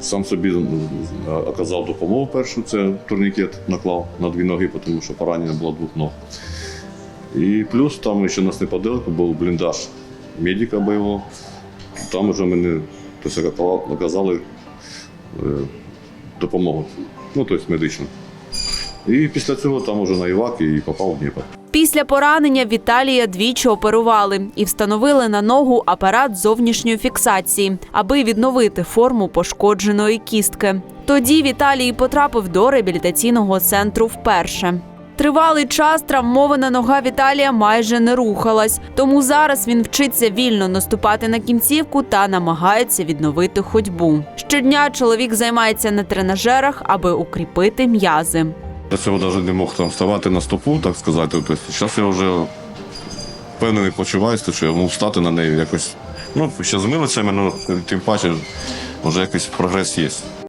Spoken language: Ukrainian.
Сам собі оказав допомогу першу, це турнікет наклав на дві ноги, тому що поранення було двох ног. І плюс там ще у нас неподалеку був бліндаж медика бойового. Там вже мені тобто, оказали е, допомогу, ну тобто медичну. І після цього там уже на Івак і попав в Дніпро. Після поранення Віталія двічі оперували і встановили на ногу апарат зовнішньої фіксації, аби відновити форму пошкодженої кістки. Тоді Віталій потрапив до реабілітаційного центру вперше. Тривалий час травмована нога Віталія майже не рухалась, тому зараз він вчиться вільно наступати на кінцівку та намагається відновити ходьбу. Щодня чоловік займається на тренажерах, аби укріпити м'язи. Я цього навіть не мог там вставати на стопу, так сказати. Зараз я вже впевнений почуваюся, що я можу встати на неї якось. Ну, ще з милицями, ну тим паче, вже якийсь прогрес є.